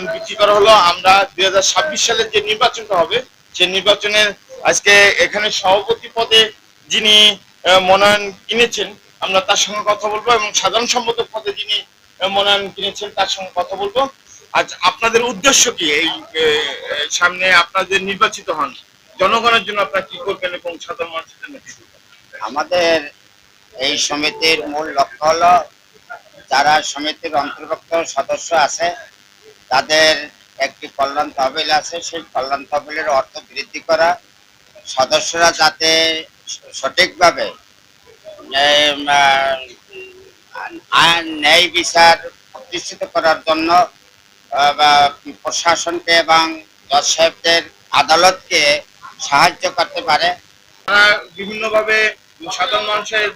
মনোনয়ন বিক্রি করা হলো। আমরা দুই সালের যে নির্বাচনটা হবে সেই নির্বাচনের আজকে এখানে সভাপতি পদে যিনি মনোনয়ন কিনেছেন, আমরা তার সঙ্গে কথা বলব এবং সাধারণ সম্পাদক পদে যিনি মনোনয়ন কিনেছেন, তার সঙ্গে কথা বলব। আজ আপনাদের উদ্দেশ্য কি? এই সামনে আপনাদের নির্বাচিত হন। জনগণের জন্য আপনারা কি করবেন এবং সাধারণ মানুষের জন্য আমাদের এই সমিতির মূল লক্ষ্য হলো, যারা সমিতির অন্তর্ভুক্ত সদস্য আছে তাদের একটি কল্যাণ তহবিল আছে, সেই কল্যাণ তহবিলের অর্থ বৃদ্ধি করা। সদস্যরা যাতে সঠিকভাবে ন্যায় বিচার প্রতিষ্ঠিত করার জন্য প্রশাসনকে এবং জজ সাহেবদের আদালতকে সাহায্য করতে পারে। বিভিন্নভাবে সাধারণ মানুষের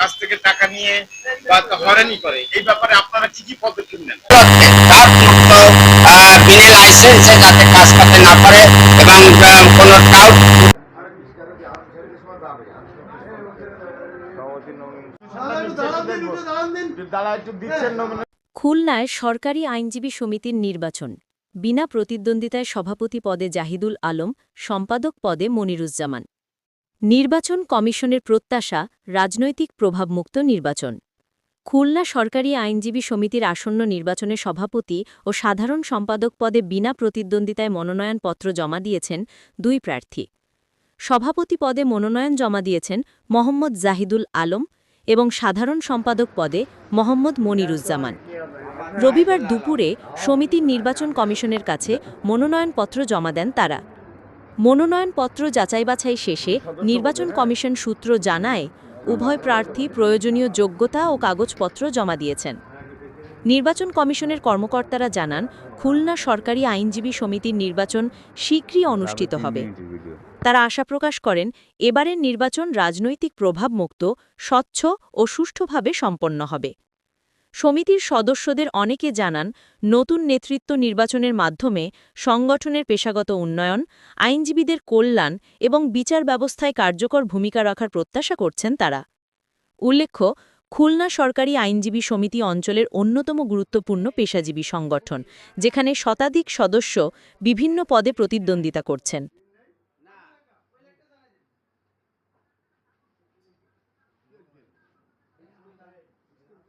কাছ থেকে টাকা নিয়ে বা হয়রানি করে। এই ব্যাপারে আপনারা কি কি পদক্ষেপ নেন? বিনা লাইসেন্সে যাতে কাজ করতে না পারে এবং কোনো টাউট খুলনায় সরকারি আইনজীবী সমিতির নির্বাচন। বিনা প্রতিদ্বন্দ্বিতায় সভাপতি পদে জাহিদুল আলম সম্পাদক পদে মনিরুজ্জামান। নির্বাচন কমিশনের প্রত্যাশা, রাজনৈতিক প্রভাবমুক্ত নির্বাচন। খুলনা সরকারি আইনজীবী সমিতির আসন্ন নির্বাচনে সভাপতি ও সাধারণ সম্পাদক পদে বিনা প্রতিদ্বন্দ্বিতায় মনোনয়নপত্র জমা দিয়েছেন দুই প্রার্থী। সভাপতি পদে মনোনয়ন জমা দিয়েছেন মোহাম্মদ জাহিদুল আলম এবং সাধারণ সম্পাদক পদে মোহাম্মদ মনিরুজ্জামান। রবিবার দুপুরে সমিতির নির্বাচন কমিশনের কাছে মনোনয়নপত্র জমা দেন তারা। মনোনয়নপত্র যাচাই বাছাই শেষে নির্বাচন কমিশন সূত্র জানায় উভয় প্রার্থী প্রয়োজনীয় যোগ্যতা ও কাগজপত্র জমা দিয়েছেন। নির্বাচন কমিশনের কর্মকর্তারা জানান খুলনা সরকারি আইনজীবী সমিতির নির্বাচন শীঘ্রই অনুষ্ঠিত হবে। তারা আশা প্রকাশ করেন এবারের নির্বাচন রাজনৈতিক প্রভাবমুক্ত স্বচ্ছ ও সুষ্ঠুভাবে সম্পন্ন হবে। সমিতির সদস্যদের অনেকে জানান, নতুন নেতৃত্ব নির্বাচনের মাধ্যমে সংগঠনের পেশাগত উন্নয়ন, আইনজীবীদের কল্যাণ এবং বিচার ব্যবস্থায় কার্যকর ভূমিকা রাখার প্রত্যাশা করছেন তারা। উল্লেখ্য, খুলনা সরকারি আইনজীবী সমিতি অঞ্চলের অন্যতম গুরুত্বপূর্ণ পেশাজীবী সংগঠন, যেখানে শতাধিক সদস্য বিভিন্ন পদে প্রতিদ্বন্দ্বিতা করছেন।